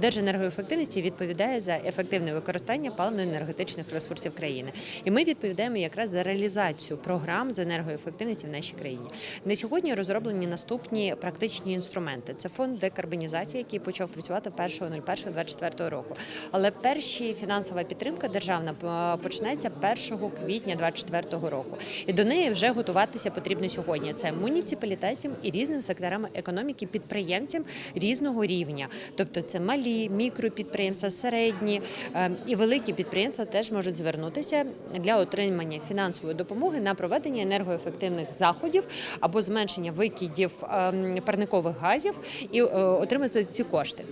Держенергоефективності відповідає за ефективне використання паливно-енергетичних ресурсів країни, і ми відповідаємо якраз за реалізацію програм з енергоефективності в нашій країні. На сьогодні розроблені наступні практичні інструменти. Це фонд декарбонізації, який почав працювати 1.01.24 року. Але перші фінансова підтримка державна е, почнеться 1 квітня 2024 року, і до неї вже готуватися потрібно сьогодні. Це муніципалітетам і різним секторам економіки, підприємцям різного рівня, тобто це малі, мікропідприємства, середні е, і великі підприємства теж можуть звернутися для отримання фінансової допомоги на проведення енергоефективних заходів або зменшення викидів ем, парникових газів і е, отримати ці кошти.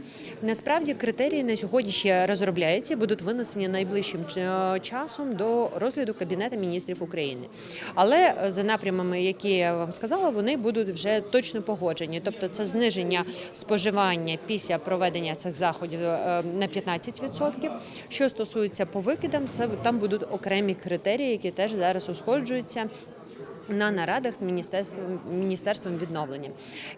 Насправді критерії на сьогодні ще розробляються, будуть винесені найближчим е, часом до розгляду Кабінету міністрів України. Але за напрямами, які я вам сказала, вони будуть вже точно погоджені. Тобто, це зниження споживання після проведення цих заходів е, на 15%. Що стосується по викидам, це там будуть окремі критерії, які теж зараз узгоджуються. На нарадах з міністерством міністерством відновлення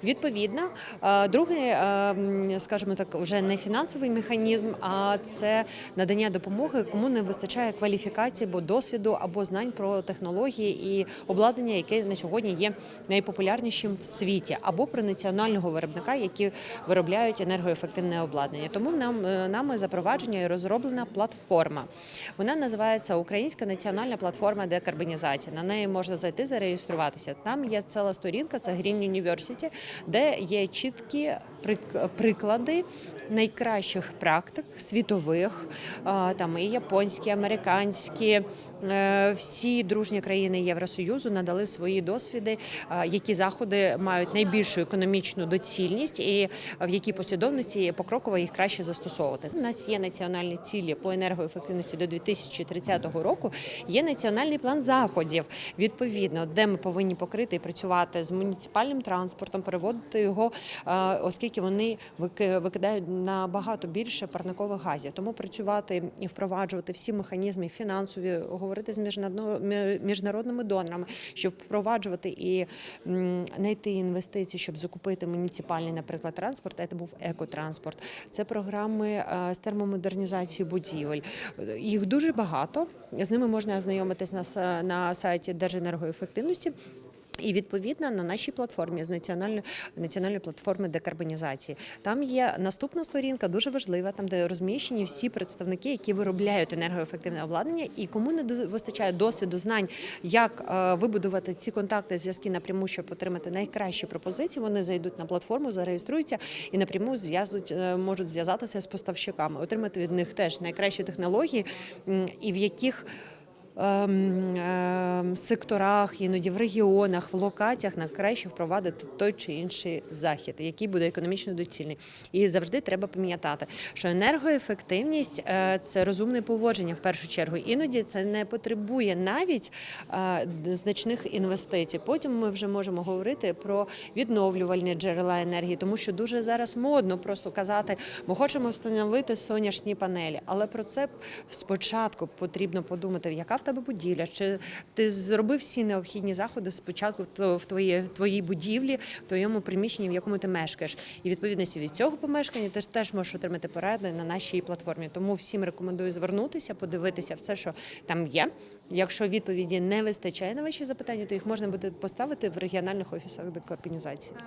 відповідно, е, другий, е, скажімо так, вже не фінансовий механізм, а це надання допомоги, кому не вистачає кваліфікації або досвіду або знань про технології і обладнання, яке на сьогодні є найпопулярнішим в світі, або про національного виробника, які виробляють енергоефективне обладнання. Тому нам е, нами запровадження і розроблена платформа. Вона називається Українська національна платформа декарбонізації. На неї можна зайти зареєструватися. Там є ціла сторінка, це Green University, де є чіткі прик- приклади найкращих практик світових, там і японські, американські, е, всі дружні країни Євросоюзу надали свої досвіди, які заходи мають найбільшу економічну доцільність і в якій послідовності покроково їх краще застосовувати. У нас є національні цілі по енергоефективності до 2030 року. Є національний план заходів, відповідно, де ми повинні покрити і працювати з муніципальним транспортом, переводити його, е, оскільки вони вики- викидають набагато більше парникових газів. Тому працювати і впроваджувати всі механізми фінансові, говорити з міжнародними донорами, щоб впроваджувати і знайти інвестиції, щоб закупити муніципальний, наприклад, транспорт. Це був екотранспорт. Це програми е, з термомодернізації будівель. Їх дуже багато. З ними можна ознайомитись на сайті Держенергоефективності. І відповідно на нашій платформі з національної національної платформи декарбонізації. Там є наступна сторінка, дуже важлива, там де розміщені всі представники, які виробляють енергоефективне обладнання, і кому не вистачає досвіду, знань, як е, вибудувати ці контакти, зв'язки напряму, щоб отримати найкращі пропозиції. Вони зайдуть на платформу, зареєструються і напряму зв'язують, е, можуть зв'язатися з поставщиками, отримати від них теж найкращі технології, і в яких секторах, іноді в регіонах, в локаціях на краще впровадити той чи інший захід, який буде економічно доцільний. І завжди треба пам'ятати, що енергоефективність е, це розумне поводження в першу чергу. Іноді це не потребує навіть е, значних інвестицій. Потім ми вже можемо говорити про відновлювальні джерела енергії, тому що дуже зараз модно просто казати, ми хочемо встановити сонячні панелі, але про це спочатку потрібно подумати, яка в тебе будівля, чи ти зробив всі необхідні заходи спочатку в тво- в твоїй, в твоїй будівлі, в твоєму приміщенні, в якому ти мешкаєш. І відповідності від цього помешкання ти теж можеш отримати поради на нашій платформі. Тому всім рекомендую звернутися, подивитися все, що там є. Якщо відповіді не вистачає на ваші запитання, то їх можна буде поставити в регіональних офісах декарбонізації. Е,